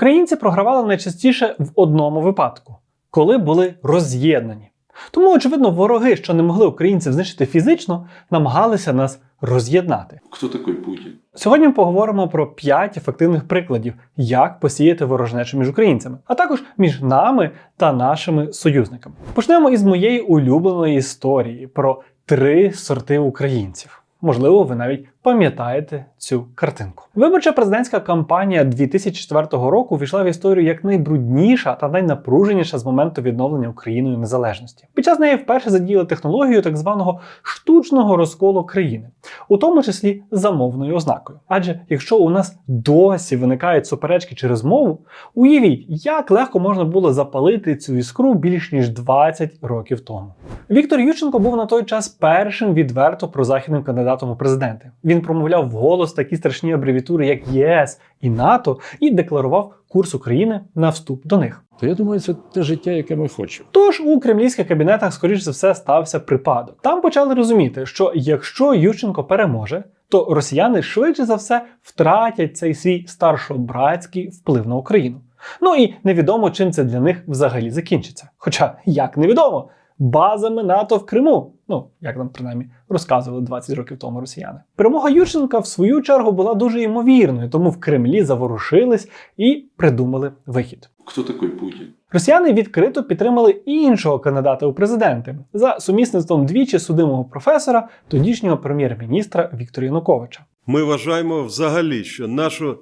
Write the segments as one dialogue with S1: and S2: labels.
S1: Українці програвали найчастіше в одному випадку, коли були роз'єднані. Тому, очевидно, вороги, що не могли українців знищити фізично, намагалися нас роз'єднати.
S2: Кто такой Путин?
S1: Сьогодні ми поговоримо про 5 ефективних прикладів, як посіяти ворожнечу між українцями, а також між нами та нашими союзниками. Почнемо із моєї улюбленої історії про три сорти українців. Можливо, ви навіть пам'ятаєте цю картинку. Виборча президентська кампанія 2004 року війшла в історію як найбрудніша та найнапруженіша з моменту відновлення Україною незалежності. Під час неї вперше задіяли технологію так званого штучного розколу країни, у тому числі за мовною ознакою. Адже якщо у нас досі виникають суперечки через мову, уявіть, як легко можна було запалити цю іскру більш ніж 20 років тому. Віктор Ющенко був на той час першим відверто прозахідним кандидатом у президенти. Він промовляв вголос такі страшні абревіатури, як ЄС і НАТО, і декларував курс України на вступ до них.
S3: То я думаю, це те життя, яке ми хочемо.
S1: Тож у кремлівських кабінетах, скоріш за все, стався припадок. Там почали розуміти, що якщо Ющенко переможе, то росіяни швидше за все втратять цей свій старшобратський вплив на Україну. Ну і невідомо, чим це для них взагалі закінчиться. Хоча як невідомо, базами НАТО в Криму. Ну, як нам принаймні розказували 20 років тому росіяни. Перемога Ющенка в свою чергу була дуже ймовірною, тому в Кремлі заворушились і придумали вихід.
S2: Кто такой Путин?
S1: Росіяни відкрито підтримали іншого кандидата у президенти за сумісництвом двічі судимого професора, тодішнього прем'єр-міністра Віктора Януковича.
S4: Ми вважаємо взагалі, що нашу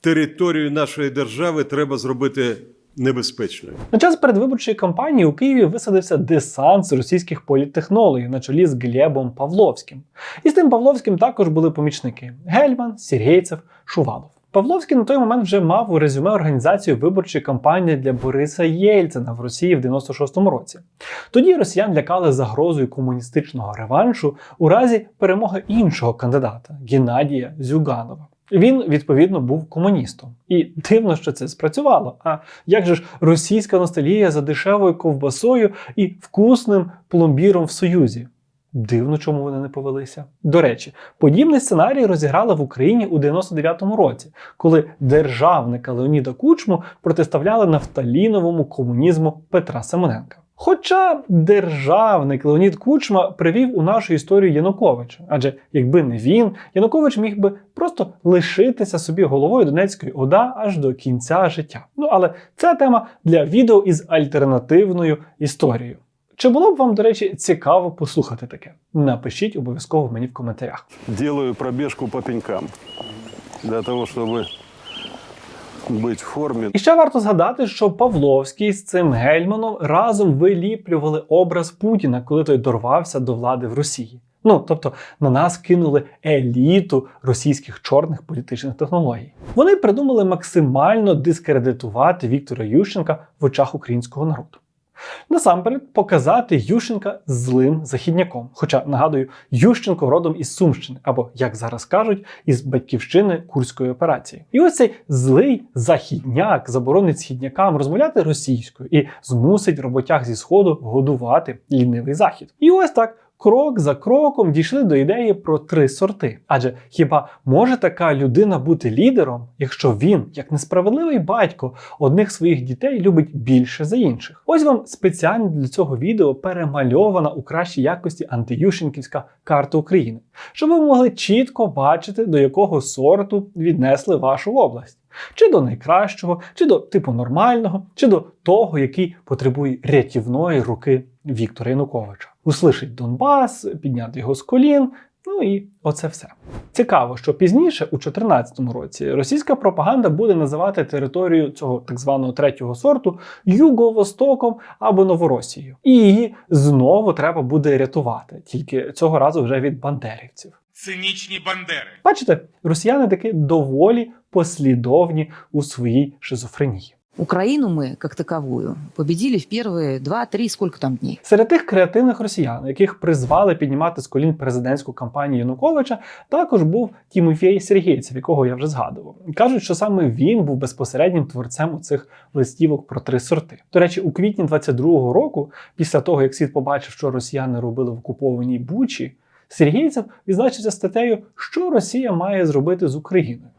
S4: територію нашої держави треба зробити небезпечною.
S1: На час передвиборчої кампанії у Києві висадився десант з російських політтехнологів на чолі з Глебом Павловським. І з тим Павловським також були помічники Гельман, Сергійцев, Шувалов. Павловський на той момент вже мав у резюме організацію виборчої кампанії для Бориса Єльцина в Росії в 96-му році. Тоді росіян лякали загрозою комуністичного реваншу у разі перемоги іншого кандидата Геннадія Зюганова. Він відповідно був комуністом, і дивно, що це спрацювало. А як же ж російська ностальгія за дешевою ковбасою і вкусним пломбіром в Союзі? Дивно, чому вони не повелися. До речі, подібний сценарій розіграли в Україні у 99-му році, коли державника Леоніда Кучму протиставляли нафталіновому комунізму Петра Семененка. Хоча державник Леонід Кучма привів у нашу історію Януковича, адже якби не він, Янукович міг би просто лишитися собі головою Донецької ОДА аж до кінця життя. Ну але це тема для відео із альтернативною історією. Чи було б вам, до речі, цікаво послухати таке? Напишіть обов'язково мені в коментарях.
S4: Делаю пробіжку по пенькам для того, щоб бути в формі.
S1: І ще варто згадати, що Павловський з цим гельманом разом виліплювали образ Путіна, коли той дорвався до влади в Росії. Ну тобто на нас кинули еліту російських чорних політичних технологій. Вони придумали максимально дискредитувати Віктора Ющенка в очах українського народу. Насамперед показати Ющенка злим західняком. Хоча нагадую, Ющенко родом із Сумщини, або як зараз кажуть, із батьківщини Курської операції. І ось цей злий західняк заборонить східнякам розмовляти російською і змусить роботяг зі сходу годувати лінивий захід. І ось так. Крок за кроком дійшли до ідеї про три сорти. Адже хіба може така людина бути лідером, якщо він, як несправедливий батько, одних своїх дітей любить більше за інших? Ось вам спеціально для цього відео перемальована у кращій якості антиющенківська карта України, щоб ви могли чітко бачити, до якого сорту віднесли вашу область. Чи до найкращого, чи до типу нормального, чи до того, який потребує рятівної руки Віктора Януковича. Услишить Донбас, підняти його з колін. Ну і оце все. Цікаво, що пізніше, у 2014 році, російська пропаганда буде називати територію цього так званого третього сорту Юго-Востоком або Новоросією. І її знову треба буде рятувати, тільки цього разу вже від бандерівців.
S5: цинічні бандери.
S1: Бачите, росіяни таки доволі послідовні у своїй шизофренії.
S6: Украину мы, как таковую, победили в первые два-три, сколько там дней.
S1: Серед тих креативних росіян, яких призвали піднімати з колін президентську кампанію Януковича, також був Тімофій Сергійцев, якого я вже згадував. Кажуть, що саме він був безпосереднім творцем у цих листівок про три сорти. До речі, у квітні 22-го року, після того як світ побачив, що росіяни робили в окупованій Бучі. Сергійцев відзначився статтею, що Росія має зробити з Україною.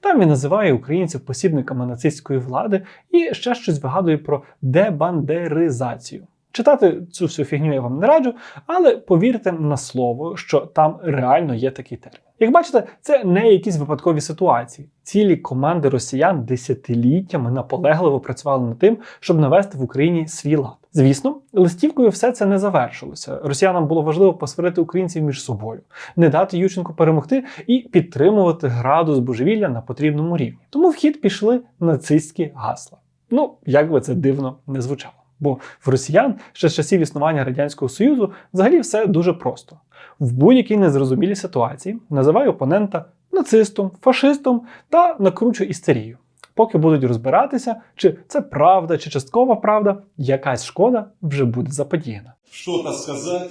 S1: Там він називає українців посібниками нацистської влади і ще щось вигадує про дебандеризацію. Читати цю всю фігню я вам не раджу, але повірте на слово, що там реально є такий термін. Як бачите, це не якісь випадкові ситуації. Цілі команди росіян десятиліттями наполегливо працювали над тим, щоб навести в Україні свій лад. Звісно, листівкою все це не завершилося. Росіянам було важливо посварити українців між собою, не дати Ющенку перемогти і підтримувати градус божевілля на потрібному рівні. Тому в хід пішли нацистські гасла. Ну, як би це дивно не звучало. Бо в росіян ще з часів існування Радянського Союзу взагалі все дуже просто. В будь-якій незрозумілій ситуації називай опонента нацистом, фашистом та накручуй істерію. Поки будуть розбиратися, чи це правда, чи часткова правда, якась шкода вже буде заподіяна.
S2: Що то сказать,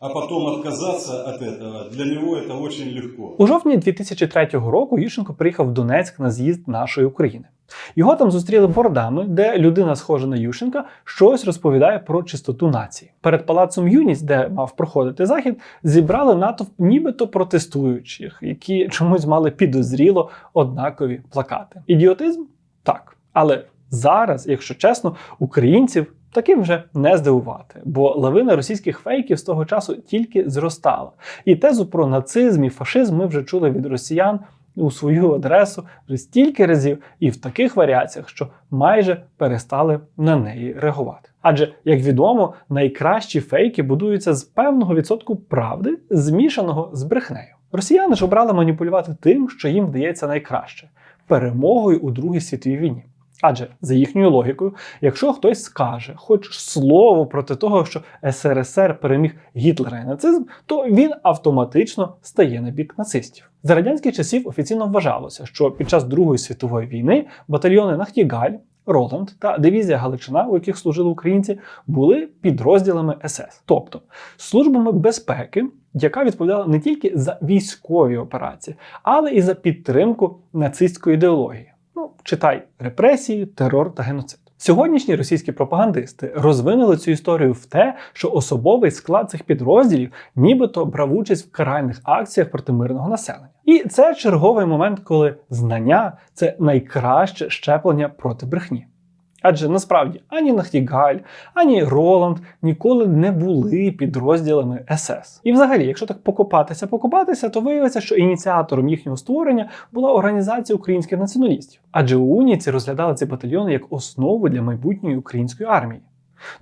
S2: а потом отказаться от этого, для него это очень легко.
S1: У жовтні 2003 року Ющенко приїхав в Донецьк на з'їзд нашої України. Його там зустріли бордами, де людина, схожа на Ющенка, щось розповідає про чистоту нації. Перед палацом Юність, де мав проходити захід, зібрали натовп нібито протестуючих, які чомусь мали підозріло однакові плакати. Ідіотизм? Так. Але зараз, якщо чесно, українців таким вже не здивувати, бо лавина російських фейків з того часу тільки зростала. І тезу про нацизм і фашизм ми вже чули від росіян у свою адресу вже стільки разів і в таких варіаціях, що майже перестали на неї реагувати. Адже, як відомо, найкращі фейки будуються з певного відсотку правди, змішаного з брехнею. Росіяни ж обрали маніпулювати тим, що їм вдається найкраще перемогою у Другій світовій війні. Адже за їхньою логікою, якщо хтось скаже хоч слово проти того, що СРСР переміг Гітлера і нацизм, то він автоматично стає на бік нацистів. За радянських часів офіційно вважалося, що під час Другої світової війни батальйони Нахтігаль, Роланд та дивізія Галичина, у яких служили українці, були підрозділами СС, тобто службами безпеки, яка відповідала не тільки за військові операції, але і за підтримку нацистської ідеології. Читай репресії, терор та геноцид. Сьогоднішні російські пропагандисти розвинули цю історію в те, що особовий склад цих підрозділів нібито брав участь в каральних акціях проти мирного населення. І це черговий момент, коли знання це найкраще щеплення проти брехні. Адже насправді ані Нахтігаль, ані Роланд ніколи не були підрозділами СС. І взагалі, якщо так покопатися, покопатися, то виявиться, що ініціатором їхнього створення була організація українських націоналістів. Адже уніці розглядали ці батальйони як основу для майбутньої української армії.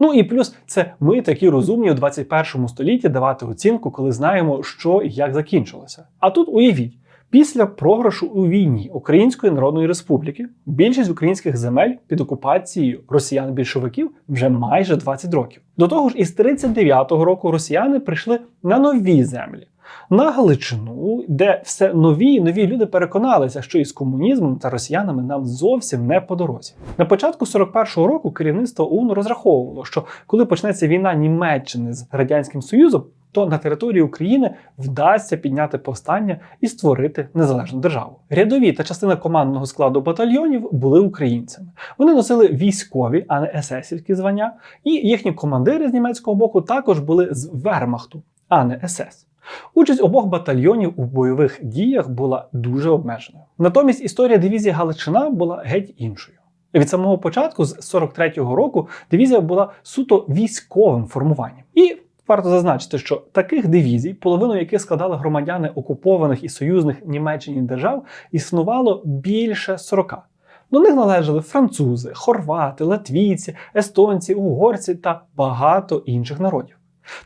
S1: Ну і плюс це ми такі розумні у 21 столітті давати оцінку, коли знаємо, що і як закінчилося. А тут уявіть. Після програшу у війні Української Народної Республіки більшість українських земель під окупацією росіян-більшовиків вже майже 20 років. До того ж, із 39-го року росіяни прийшли на нові землі. На Галичину, де все нові і нові люди переконалися, що із комунізмом та росіянами нам зовсім не по дорозі. На початку 41-го року керівництво ОУН розраховувало, що коли почнеться війна Німеччини з радянським Союзом, то на території України вдасться підняти повстання і створити незалежну державу. Рядові та частина командного складу батальйонів були українцями. Вони носили військові, а не есесівські звання, і їхні командири з німецького боку також були з Вермахту, а не СС. Участь обох батальйонів у бойових діях була дуже обмеженою. Натомість історія дивізії Галичина була геть іншою. Від самого початку, з 43-го року, дивізія була суто військовим формуванням. І Варто зазначити, що таких дивізій, половину яких складали громадяни окупованих і союзних Німеччині держав, існувало більше 40. До них належали французи, хорвати, латвійці, естонці, угорці та багато інших народів.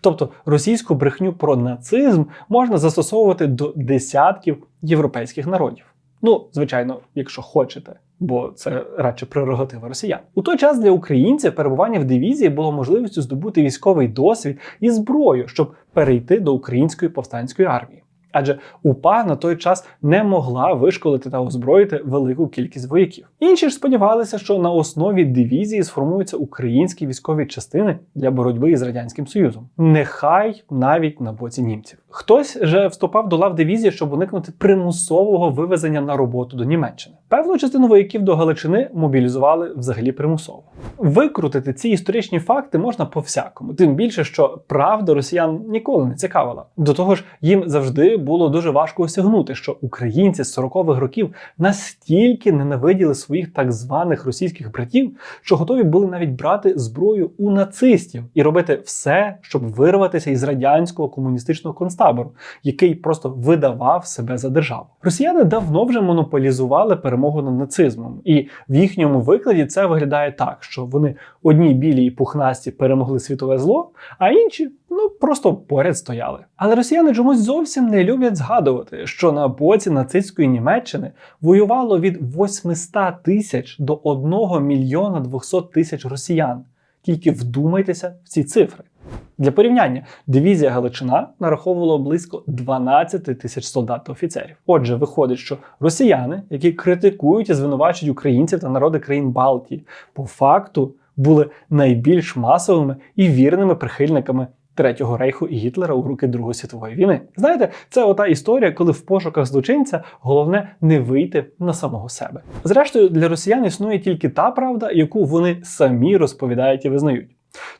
S1: Тобто російську брехню про нацизм можна застосовувати до десятків європейських народів. Ну, звичайно, якщо хочете, бо це радше прерогатива росіян. У той час для українців перебування в дивізії було можливістю здобути військовий досвід і зброю, щоб перейти до української повстанської армії. Адже УПА на той час не могла вишколити та озброїти велику кількість вояків. Інші ж сподівалися, що на основі дивізії сформуються українські військові частини для боротьби із радянським союзом. Нехай навіть на боці німців. Хтось же вступав до лав дивізії, щоб уникнути примусового вивезення на роботу до Німеччини. Певну частину вояків до Галичини мобілізували взагалі примусово. Викрутити ці історичні факти можна по-всякому, тим більше, що правда росіян ніколи не цікавила. До того ж, їм завжди було дуже важко осягнути, що українці з 40-х років настільки ненавиділи своїх так званих російських братів, що готові були навіть брати зброю у нацистів і робити все, щоб вирватися із радянського комуністичного концтабору, який просто видавав себе за державу. Росіяни давно вже монополізували перемогу над нацизмом, і в їхньому викладі це виглядає так, що вони одні білі і пухнасті перемогли світове зло, а інші ну просто поряд стояли. Але росіяни чомусь зовсім не люблять згадувати, що на боці нацистської Німеччини воювало від 800 тисяч до 1 мільйона 200 тисяч росіян. Тільки вдумайтеся в ці цифри. Для порівняння, дивізія Галичина нараховувала близько 12 тисяч солдат та офіцерів. Отже, виходить, що росіяни, які критикують і звинувачують українців та народи країн Балтії, по факту були найбільш масовими і вірними прихильниками Третього рейху і Гітлера у роки Другої світової війни. Знаєте, це ота історія, коли в пошуках злочинця головне не вийти на самого себе. Зрештою, для росіян існує тільки та правда, яку вони самі розповідають і визнають.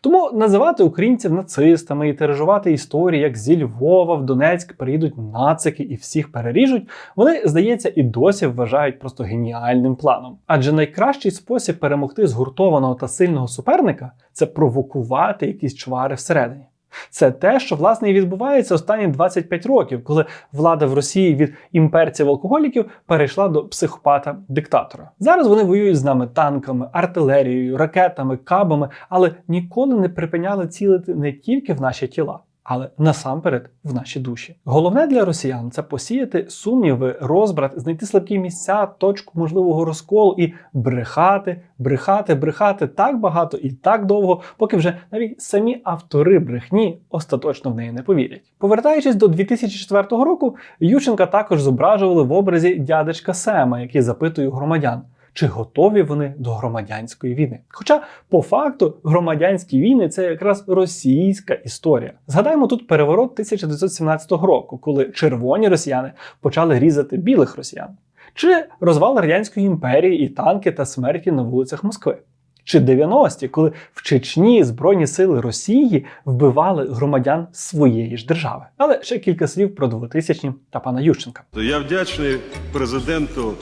S1: Тому називати українців нацистами і тиражувати історії, як зі Львова в Донецьк приїдуть нацики і всіх переріжуть, вони, здається, і досі вважають просто геніальним планом. Адже найкращий спосіб перемогти згуртованого та сильного суперника це провокувати якісь чвари всередині. Це те, що власне і відбувається останні 25 років, коли влада в Росії від імперців-алкоголіків перейшла до психопата-диктатора. Зараз вони воюють з нами танками, артилерією, ракетами, кабами, але ніколи не припиняли цілити не тільки в наші тіла. Але насамперед в наші душі. Головне для росіян це посіяти сумніви, розбрат, знайти слабкі місця, точку можливого розколу і брехати, брехати, брехати так багато і так довго, поки вже навіть самі автори брехні остаточно в неї не повірять. Повертаючись до 2004 року, Ющенка також зображували в образі дядечка Сема, який запитує громадян. Чи готові вони до громадянської війни? Хоча по факту громадянські війни це якраз російська історія. Згадаємо тут переворот 1917 року, коли червоні росіяни почали різати білих росіян, чи розвал радянської імперії і танки та смерті на вулицях Москви. Чи 90-ті, коли в Чечні Збройні сили Росії вбивали громадян своєї ж держави. Але ще кілька слів про 2000-ні та пана Ющенка.
S4: Я вдячний президенту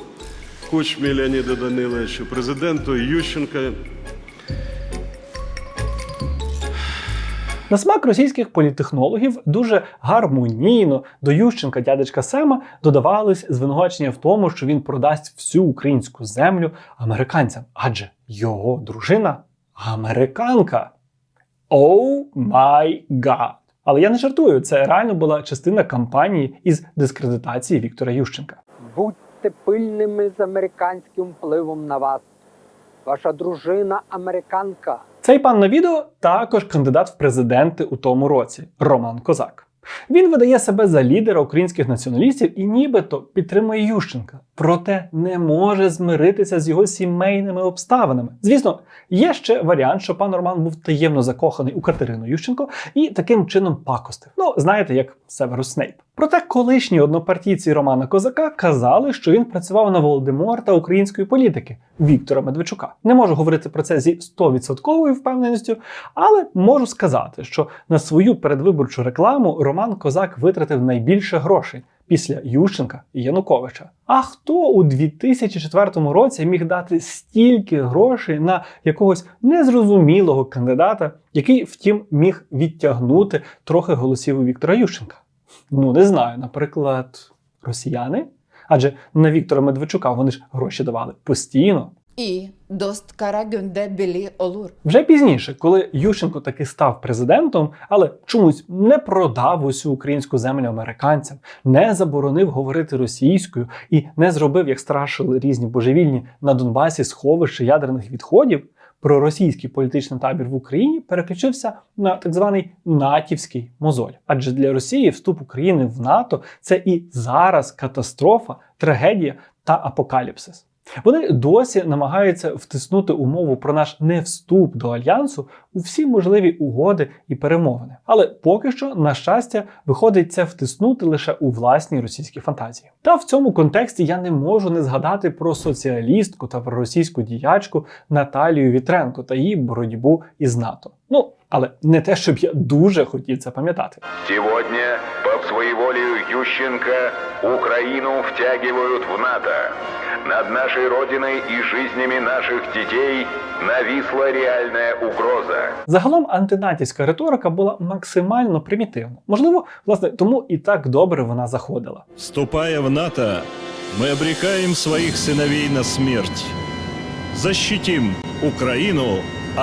S4: Кучмі Леоніду Даниловичу, президенту Ющенка.
S1: На смак російських політтехнологів дуже гармонійно до Ющенка дядечка Сема додавались звинувачення в тому, що він продасть всю українську землю американцям, адже його дружина американка. Оу май гад! Але я не жартую, це реально була частина кампанії із дискредитації Віктора Ющенка.
S5: Будьте пильними з американським впливом на вас. Ваша дружина американка.
S1: Цей пан на відео також кандидат в президенти у тому році Роман Козак. Він видає себе за лідера українських націоналістів і нібито підтримує Ющенка, проте не може змиритися з його сімейними обставинами. Звісно, є ще варіант, що пан Роман був таємно закоханий у Катерину Ющенко і таким чином пакостив. Ну, знаєте, як Северус Снейп. Проте колишні однопартійці Романа Козака казали, що він працював на Володимор української політики Віктора Медведчука. Не можу говорити про це зі 100% впевненістю, але можу сказати, що на свою передвиборчу рекламу Роман Козак витратив найбільше грошей після Ющенка і Януковича. А хто у 2004 році міг дати стільки грошей на якогось незрозумілого кандидата, який, втім, міг відтягнути трохи голосів у Віктора Ющенка? Ну, не знаю, наприклад, росіяни. Адже на Віктора Медведчука вони ж гроші давали постійно.
S7: і дост кара гюнде білі олур.
S1: Вже пізніше, коли Ющенко таки став президентом, але чомусь не продав усю українську землю американцям, не заборонив говорити російською і не зробив, як страшили різні божевільні на Донбасі сховище ядерних відходів. Проросійський політичний табір в Україні переключився на так званий натівський мозоль. Адже для Росії вступ України в НАТО це і зараз катастрофа, трагедія та апокаліпсис. Вони досі намагаються втиснути умову про наш невступ до альянсу у всі можливі угоди і перемовини. Але поки що, на щастя, виходить це втиснути лише у власні російські фантазії. Та в цьому контексті я не можу не згадати про соціалістку та про російську діячку Наталію Вітренко та її боротьбу із НАТО. Ну але не те, щоб я дуже хотів це пам'ятати.
S8: Сегодня под своеволию Ющенко Украину втягивают в НАТО. Над нашей Родиной и жизнями наших детей нависла реальная угроза.
S1: Загалом антинатівська риторика була максимально примітивна. Можливо, власне, тому і так добре вона заходила.
S9: Вступая в НАТО, ми обрікаємо своїх синовій на смерть. Защитим Украину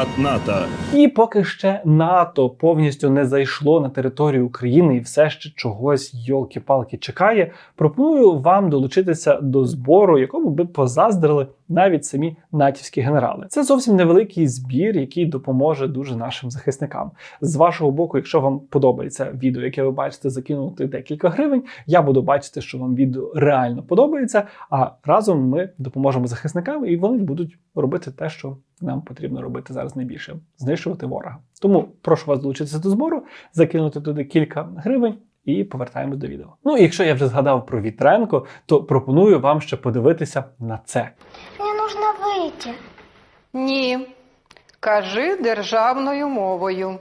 S9: от НАТО.
S1: І поки ще НАТО повністю не зайшло на територію України і все ще чогось йолки-палки чекає, пропоную вам долучитися до збору, якому би позаздрили навіть самі натівські генерали. Це зовсім невеликий збір, який допоможе дуже нашим захисникам. З вашого боку, якщо вам подобається відео, яке ви бачите, закинути декілька гривень. Я буду бачити, що вам відео реально подобається. А разом ми допоможемо захисникам, і вони будуть робити те, що нам потрібно робити зараз найбільше знищувати ворога. Тому прошу вас долучитися до збору, закинути туди кілька гривень. І повертаємось до відео. Ну і якщо я вже згадав про Вітренко, то пропоную вам ще подивитися на це.
S10: Мне нужно выйти.
S11: Ні. Кажи державною мовою.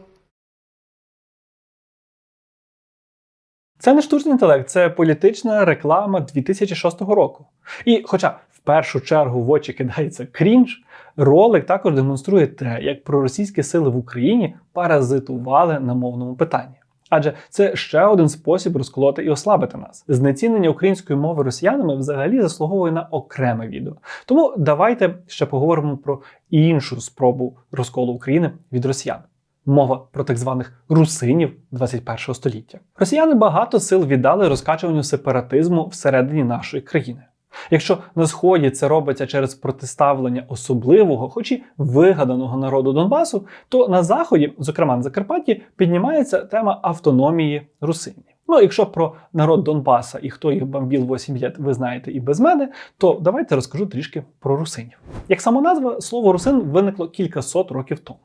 S1: Це не штучний інтелект, це політична реклама 2006 року. І хоча в першу чергу в очі кидається крінж, ролик також демонструє те, як проросійські сили в Україні паразитували на мовному питанні. Адже це ще один спосіб розколоти і ослабити нас. Знецінення української мови росіянами взагалі заслуговує на окреме відео. Тому давайте ще поговоримо про іншу спробу розколу України від росіян. Мова про так званих русинів 21 століття. Росіяни багато сил віддали розкачуванню сепаратизму всередині нашої країни. Якщо на сході це робиться через протиставлення особливого, хоч і вигаданого народу Донбасу, то на заході, зокрема на Закарпатті, піднімається тема автономії русинів. Ну, якщо про народ Донбаса і хто їх бомбів 8 літ, ви знаєте і без мене, то давайте розкажу трішки про русинів. Як сама назва, слово русин виникло кількасот років тому.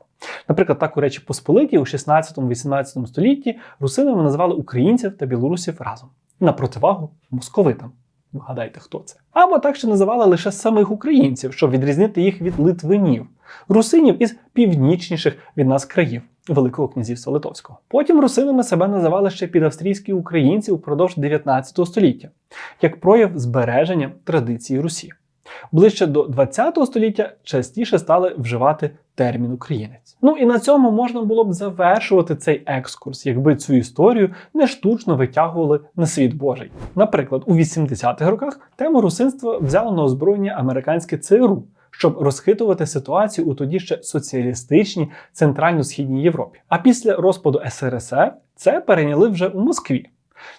S1: Наприклад, так у Речі Посполиті у 16-18 столітті русинами називали українців та білорусів разом на противагу московитам. Вгадайте, хто це. Або так ще називали лише самих українців, щоб відрізнити їх від литвинів, русинів із північніших від нас країв Великого князівства Литовського. Потім русинами себе називали ще підавстрійські українці упродовж 19 століття, як прояв збереження традиції Русі. Ближче до 20 століття частіше стали вживати термін українець. Ну і на цьому можна було б завершувати цей екскурс, якби цю історію не штучно витягували на світ Божий. Наприклад, у 80-х роках тему русинства взяло на озброєння американське ЦРУ, щоб розхитувати ситуацію у тоді ще соціалістичній центрально-східній Європі. А після розпаду СРСР це перейняли вже у Москві.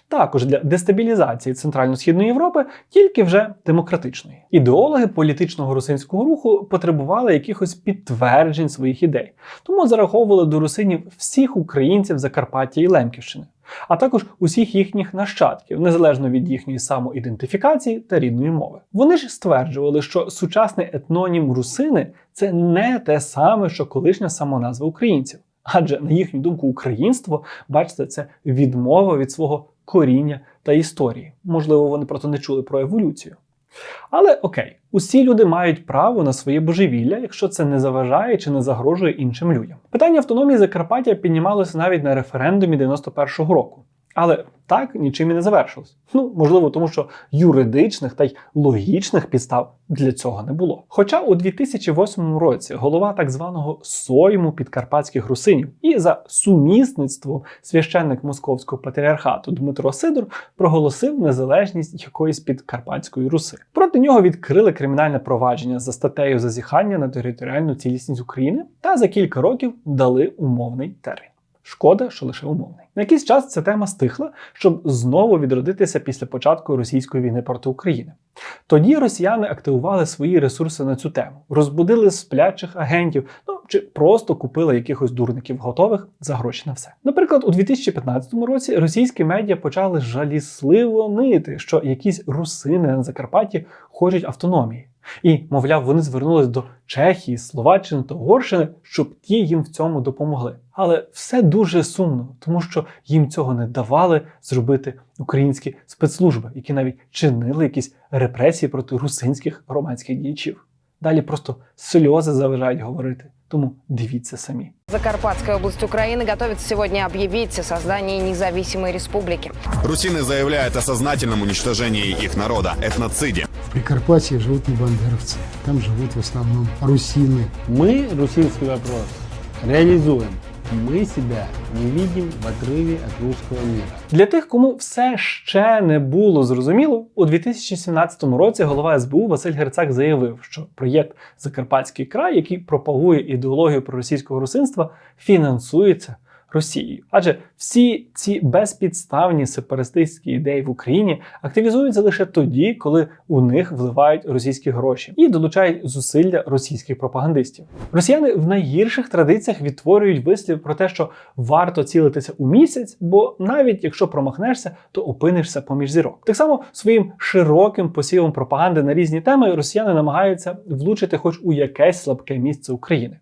S1: Також для дестабілізації Центрально-Східної Європи, тільки вже демократичної. Ідеологи політичного русинського руху потребували якихось підтверджень своїх ідей, тому зараховували до русинів всіх українців Закарпаття і Лемківщини, а також усіх їхніх нащадків, незалежно від їхньої самоідентифікації та рідної мови. Вони ж стверджували, що сучасний етнонім русини це не те саме, що колишня самоназва українців. Адже, на їхню думку, українство, бачите, це відмова від свого коріння та історії. Можливо, вони просто не чули про еволюцію. Але окей, усі люди мають право на своє божевілля, якщо це не заважає чи не загрожує іншим людям. Питання автономії Закарпаття піднімалося навіть на референдумі 91-го року. Але так нічим і не завершилось. Ну, можливо, тому що юридичних та й логічних підстав для цього не було. Хоча у 2008 році голова так званого Сойму підкарпатських русинів і за сумісництвом священник московського патріархату Дмитро Сидор проголосив незалежність якоїсь підкарпатської руси. Проти нього відкрили кримінальне провадження за статтею зазіхання на територіальну цілісність України та за кілька років дали умовний термін. Шкода, що лише умовний. На якийсь час ця тема стихла, щоб знову відродитися після початку російської війни проти України. Тоді росіяни активували свої ресурси на цю тему, розбудили сплячих агентів, ну чи просто купили якихось дурників готових за гроші на все. Наприклад, у 2015 році російські медіа почали жалісливо нити, що якісь русини на Закарпатті хочуть автономії. І, мовляв, вони звернулись до Чехії, Словаччини та Угорщини, щоб ті їм в цьому допомогли. Але все дуже сумно, тому що їм цього не давали зробити українські спецслужби, які навіть чинили якісь репресії проти русинських громадських діячів. Далі просто сльози заважають говорити. Тому дивіться самі.
S11: Закарпатская область Украины готовится сегодня объявить о создании независимой республики.
S8: Русины заявляют о сознательном уничтожении их народа, этноциде.
S3: В Прикарпатье живут не бандеровцы. Там живут в основном русины.
S12: Мы русинский вопрос реализуем. Мы себя не видим в отрыве от русского мира.
S1: Для тих, кому все ще не було зрозуміло, у 2017 році голова СБУ Василь Герцак заявив, що проєкт Закарпатський край, який пропагує ідеологію проросійського русинства, фінансується Росією. Адже всі ці безпідставні сепаратистські ідеї в Україні активізуються лише тоді, коли у них вливають російські гроші і долучають зусилля російських пропагандистів. Росіяни в найгірших традиціях відтворюють вислів про те, що варто цілитися у місяць, бо навіть якщо промахнешся, то опинишся поміж зірок. Так само своїм широким посівом пропаганди на різні теми росіяни намагаються влучити хоч у якесь слабке місце України.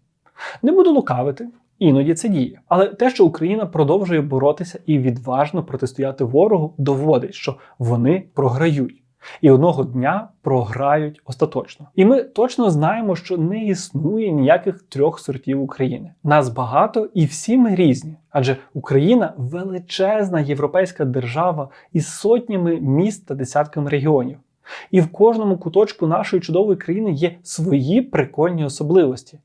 S1: Не буду лукавити. Іноді це діє. Але те, що Україна продовжує боротися і відважно протистояти ворогу, доводить, що вони програють. І одного дня програють остаточно. І ми точно знаємо, що не існує ніяких трьох сортів України. Нас багато і всі ми різні. Адже Україна величезна європейська держава із сотнями міст та десятками регіонів. І в кожному куточку нашої чудової країни є свої прикольні особливості.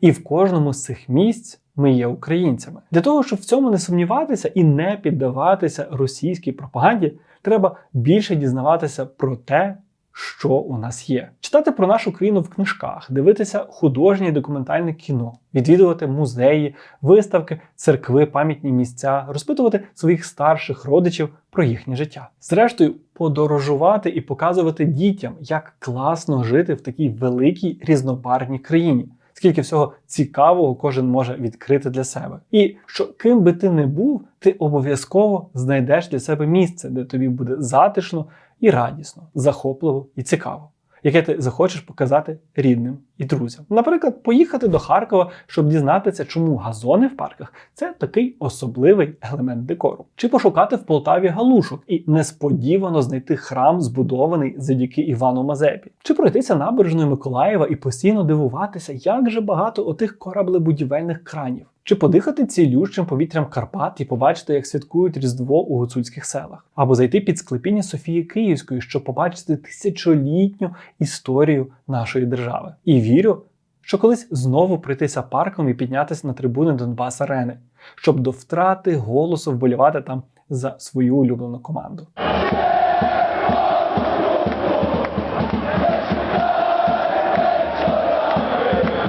S1: І в кожному з цих місць ми є українцями. Для того, щоб в цьому не сумніватися і не піддаватися російській пропаганді, треба більше дізнаватися про те, що у нас є. Читати про нашу країну в книжках, дивитися художнє і документальне кіно, відвідувати музеї, виставки, церкви, пам'ятні місця, розпитувати своїх старших родичів про їхнє життя. Зрештою, подорожувати і показувати дітям, як класно жити в такій великій різнобарвній країні скільки всього цікавого кожен може відкрити для себе. І що ким би ти не був, ти обов'язково знайдеш для себе місце, де тобі буде затишно і радісно, захопливо і цікаво. Яке ти захочеш показати рідним і друзям. Наприклад, поїхати до Харкова, щоб дізнатися, чому газони в парках це такий особливий елемент декору, чи пошукати в Полтаві галушок і несподівано знайти храм, збудований завдяки Івану Мазепі, чи пройтися набережною Миколаєва і постійно дивуватися, як же багато отих кораблебудівельних кранів. Чи подихати цілющим повітрям Карпат і побачити, як святкують Різдво у гуцульських селах, або зайти під склепіння Софії Київської, щоб побачити тисячолітню історію нашої держави. І вірю, що колись знову пройтися парком і піднятися на трибуни Донбас Арени, щоб до втрати голосу вболівати там за свою улюблену команду.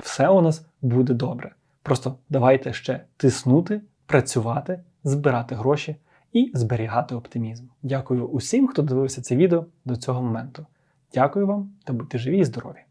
S1: Все у нас буде добре. Просто давайте ще тиснути, працювати, збирати гроші і зберігати оптимізм. Дякую усім, хто дивився це відео до цього моменту. Дякую вам та будьте живі і здорові!